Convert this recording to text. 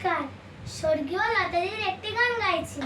নমস্কার। স্বর্গীয় লতাদির একটি গান গাইছি।